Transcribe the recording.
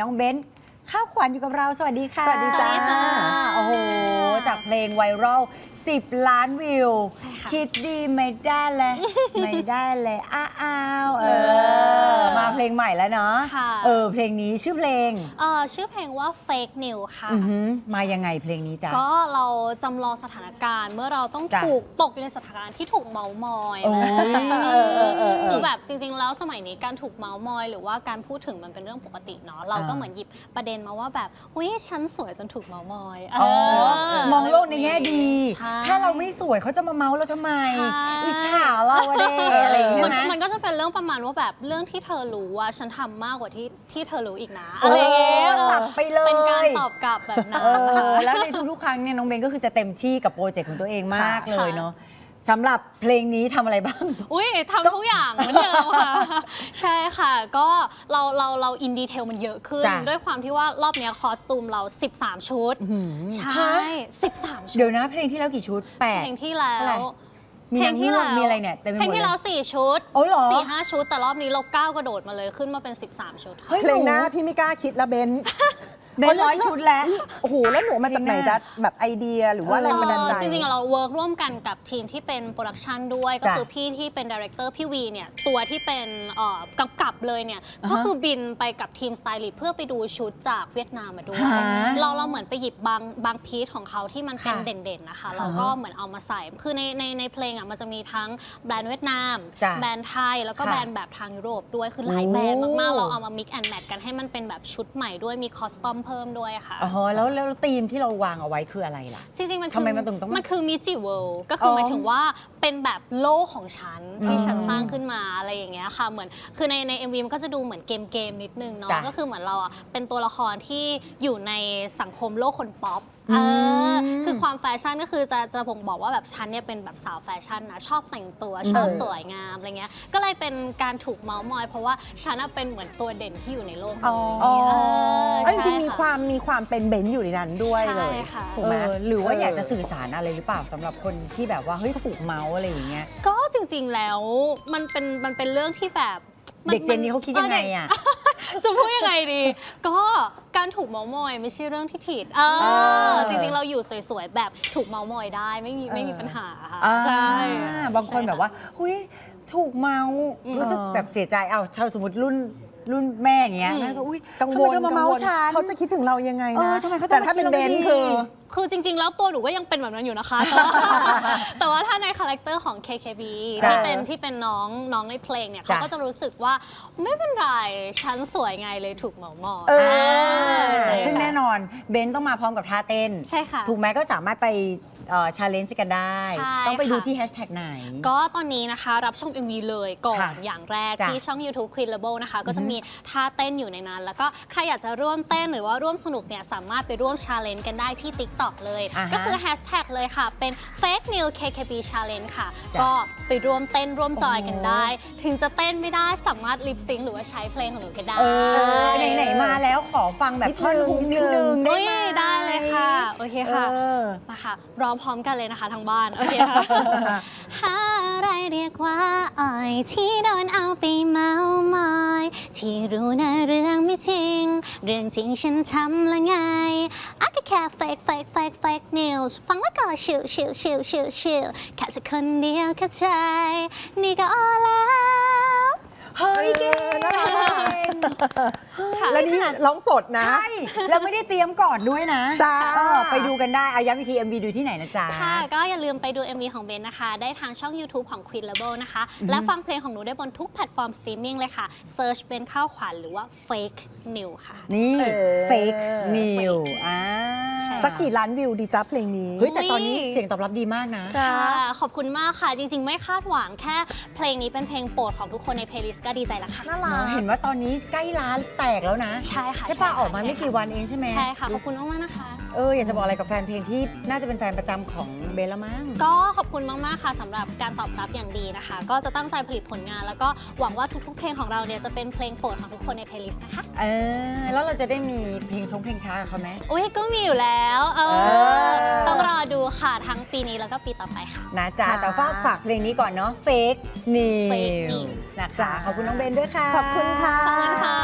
น้องเบนซ์ข้าวขวัญอยู่กับเรา สวัสดีค่ะสวัสดีจ้าโอ้โห จากเพลงไวรัล10 ล้านวิวใช่ค่ะคิดดีไม่ได้เลย ไม่ได้เลย อ้าอ้าวเออมา เพลงใหม่แล้วเนาะค่ะ เออเพลงนี้ชื่อเพลงเอ่อชื่อเพลงว่า fake news ค่ะ อือหือมายังไงเพลงนี้จ๊ะก็เราจำลองสถานการณ์เมื่อเราต้องจ้ะถูกตกอยู่ในสถานการณ์ที่ถูกเมามอยโอ้ยนะเออเออเออคือแบบจริง ๆ แล้วสมัยนี้การถูกเมามอย หรือว่าการพูดถึงมันเป็นเรื่องปกติเนาะเราก็อ่า เหมือนหยิบประเด็นมาว่าแบบอุ้ยฉันสวยจนถูกเมามอยอ๋อเมองโลกในแง่ดี ใช่ ถ้าเราไม่สวยเขาจะมาเมาส์เราทำไม ใช่ อิจฉาเราอะเด้อะไรอย่างเงี้มัยนนะ มันก็จะเป็นเรื่องประมาณว่าแบบเรื่องที่เธอรู้ว่าฉันทำมากกว่าที่ที่เธอรู้อีกนะโอ้อะไรอย่างเงี้ยสับไปเลย เป็นการตอบกลับแบบนั้น เอค่ะอแล้วในทุกๆครั้งเนี่ยน้องเบนก็คือจะเต็มที่กับโปรเจกต์ของตัวเองมากเลยเนาะสำหรับเพลงนี้ทำอะไรบ้าง อุ้ยทำทุกอย่างเหมือนเดิมค่ะ ใช่ค่ะก็เราเราเราอินดีเทลมันเยอะขึ้น จ้ะ ด้วยความที่ว่ารอบเนี้ยคอสตูมเรา 13 ชุด ใช่ฮะ13 ชุเดี๋ดยวนะเพลงที่แล้วกี่ชุดแปดเพลงที่แล้เท่าไหร่ ว มีเพลนางงที่เงือกแล้ว มีอะไรเนี่ยเต็มไปหเพลงมดที่เลแล้วย4ชุดโอ้เหรอ สี่ห้าชุด แต่รอบนี้เราก้าวกระโดดมาเลยขึ้นมาเป็น 13 ชุดค่ะเฮ้ยเพลงหน้านูพี่ไม่กล้าคิดละเบน เบนร้อยชุดแล้ว โอ้โห แล้วหนูมาจากไหนเพลงหน้าจ๊ะแบบไอเดียหรือว่าแรงบันดาลใจเอ่อจริงๆอะเราเวิร์กร่วมกันกับทีมที่เป็นโปรดักชันด้วยก็จ้ะคือพี่ที่เป็นดีเรคเตอร์พี่วีเนี่ย ตัวที่เป็นเอ่อกำกับเลยเนี่ยอ่าฮะก็คือบินไปกับทีมสไตลิสต์เพื่อไปดูชุดจากเวียดนามมาด้วยฮะเราเราเหมือนไปหยิบบางบางพีซของเขาที่มันเป็นค่ะเด่นๆนะคะเราก็เหมือนเอามาใส่ คือในในในเพลงอะมันจะมีทั้งแบรนด์เวียดนามจ้ะแบรนด์ไทยแล้วก็ค่ะแบรนด์แบบทางยุโรปด้วยคือหลายโอ้แบรนด์มากๆเราเอามา mix and match กันให้มันเป็นแบบชุดใหม่ด้วยมีคอสตอมเพิ่มด้วยค่ะ อ๋อแล้วแล้วธีมที่เราวางเอาไว้คืออะไรล่ะ จริงๆ มันทำไมมันถึงต้องมันคือมิจิเวิลด์ก็คือออหมายถึงว่าเป็นแบบโลกของฉันที่อืมฉันสร้างขึ้นมาอะไรอย่างเงี้ยค่ะเหมือนคือในใน MV มันก็จะดูเหมือนเกมเกมๆนิดนึงเนาะจ้ะก็คือเหมือนเราอะเป็นตัวละครที่อยู่ในสังคมโลกคนป๊อปอืม เออคือความแฟชั่นก็คือจะจะบ่งบอกว่าแบบฉันเนี่ยเป็นแบบสาวแฟชั่นนะชอบแต่งตัวชอบเออสวยงามอะไรเงี้ยก็เลยเป็นการถูกเมาส์มอย เพราะว่าฉันน่ะเป็นเหมือนตัวเด่นที่อยู่ในโลกนี้อ๋อเออเอ้ยจริงๆใช่มีค่ะความมีความเป็นเบนซ์อยู่ในนั้นด้วยเลยใช่ค่ะ ถูกไหม เออหรือว่าอยากจะสื่อสารอะไรหรือเปล่าสำหรับคนที่แบบว่าเฮ้ยถูกเมาส์อะไรอย่างเงี้ย ก็จริงๆแล้วมันเป็นมันเป็นเรื่องที่แบบมั เด็กเจนนี้เขาคิดยังไงอะเด็ก จะพูดยังไงดี ก็การถูกเมามอยไม่ใช่เรื่องที่ผิด เอเออ อ จริงๆ เราอยู่สวยๆ แบบถูกเมามอยได้ไม่มีไม่มีปัญหาค่ะ อ่าใช่ บางคนแบบว่า หุยถูกเมาส์อืมรู้สึกแบบเสียใจ เอาถ้าสมมติรุ่น รุ่นแม่อย่างเงี้ยอืมแม่จะอุ้ยกังวลทำไมเธอมาเมาส์ฉัน เขาจะคิดถึงเรายังไงเอนะอทำไมเขาต้องแต่ถ้าเป็นมาคิดเบเรานไม่ซ์ดีคือ คือจริง ๆ แล้วตัวหนูก็ยังเป็นแบบนั้นอยู่นะคะ แต่ว่าแต่ว่าถ้าในคาแรคเตอร์ของ KKB จ้ะที่เป็นที่เป็นน้องน้องในเพลงเนี่ยเขาจ้ะก็จะรู้สึกว่าไม่เป็นไร ฉันสวยไงเลยถูกเมามอยเออ ใช่ซึ่งค่ะแน่นอนเบนต้องมาพร้อมกับท่าเต้น ใช่ค่ะ ถูกไหมก็สามารถไป ชาเลนจ์กันได้ ใช่ต้องไปดูค่ะ ที่แฮชแท็กไหน ก็ตอนนี้นะคะรับชม MV เลยก่อนค่ะอย่างแรกจ้ะที่ช่อง YouTube Queen Label นะคะ ก็จะมีท่าเต้นอยู่ในนั้น แล้วก็ใครอยากจะร่วมเต้นหรือว่าร่วมสนุกเนี่ยสามารถไปร่วม challenge กันได้ที่ TikTok เลย อ่าฮะก็คือ hashtag เลยค่ะ เป็น fake news KKB challenge ค่ะ จ้ะก็ไปร่วมเต้นร่วมจอยกันโอ้ได้ ถึงจะเต้นไม่ได้สามารถลิปซิงหรือว่าใช้เพลงของหนูก็ได้เออ ไหน ๆ มาแล้วขอฟังแบบนิดนึง ท่อนฮุกนิดนึงได้อุ๊ยไหม ได้ เลยค่ะ โอเคค่ะ เออ มาค่ะ ร้องพร้อมกันเลยนะคะทางบ้าน โอเคค่ะ หาอะไรเรียกว่าอ่อยที่โดนเอาไปเมามอยที่รู้นะเรื่องไม่จริง เรื่องจริงฉันทำละไงอะก็แค่ fake fake fake fake news ฟังแล้วก็ชิวชิวชิวชิวชิวแค่จะคนเดียวแค่ใจ นี่ก็อ้อแล้ว เฮ้ยเก่งน่ารัก ค่ะ และนี่ร้องสดนะ ใช่ แล้วไม่ได้เตรียมก่อนด้วยนะจ้า เออไปดูกันได้อาย้ำอีกที MV ดูที่ไหนนะจ๊ะ ค่ะ ก็อย่าลืมไปดู MV ของเบนนะคะ ได้ทางช่อง YouTube ของ Queen Label นะคะ และฟังเพลงของหนูได้บนทุกแพลตฟอร์มสตรีมมิ่งเลยค่ะ Search เบนข้าวขวัญหรือว่า Fake New ค่ะ นี่เออ fake new อ่าใช่สักกี่ล้านวิวดีจ๊ะเพลงนี้ เฮ้ย แต่ตอนนี้เสียงตอบรับดีมากนะจ้าค่ะ ขอบคุณมากค่ะ จริง ๆ ไม่คาดหวังแค่เพลงนี้เป็นเพลงโปรดของทุกคนในเพลย์ลิสต์ก็ดีใจแล้วค่ะ น่ารักเนอะเห็นว่าตอนนี้ใกล้ร้านแตกแล้วนะใช่ค่ะใช่ป่ะใช่ค่ะออกมาไม่ใช่ค่ะกี่วันเองใช่ไหมใช่ค่ะ ขอบคุณมากๆนะคะ เอออยากจะบอกอะไรกับแฟนเพลงที่น่าจะเป็นแฟนประจำของเบลละมั้ง ก็ขอบคุณมาก ๆ ค่ะสำหรับการตอบรับอย่างดีนะคะ ก็จะตั้งใจผลิตผลงาน แล้วก็หวังว่าทุก ๆ เพลงของเราเนี่ยจะเป็นเพลงโปรดของทุกคนในเพลย์ลิสต์นะคะ เออแล้วเราจะได้มีเพลงชงเพลงช้ากับเขาไหม อุ้ยก็มีอยู่แล้ว เอเอออ ต้องรอดู ค่ะ ทั้งปีนี้แล้วก็ปีต่อไปค่ะ นะจ๊ะ ค่ะ แต่ฝากฝากเพลงนี้ก่อนเนาะ fake Fake news News นะคะจ้ะขอบคุณน้องเบนด้วยค่ะ ขอบคุณค่ะ ขอบคุณค่ะ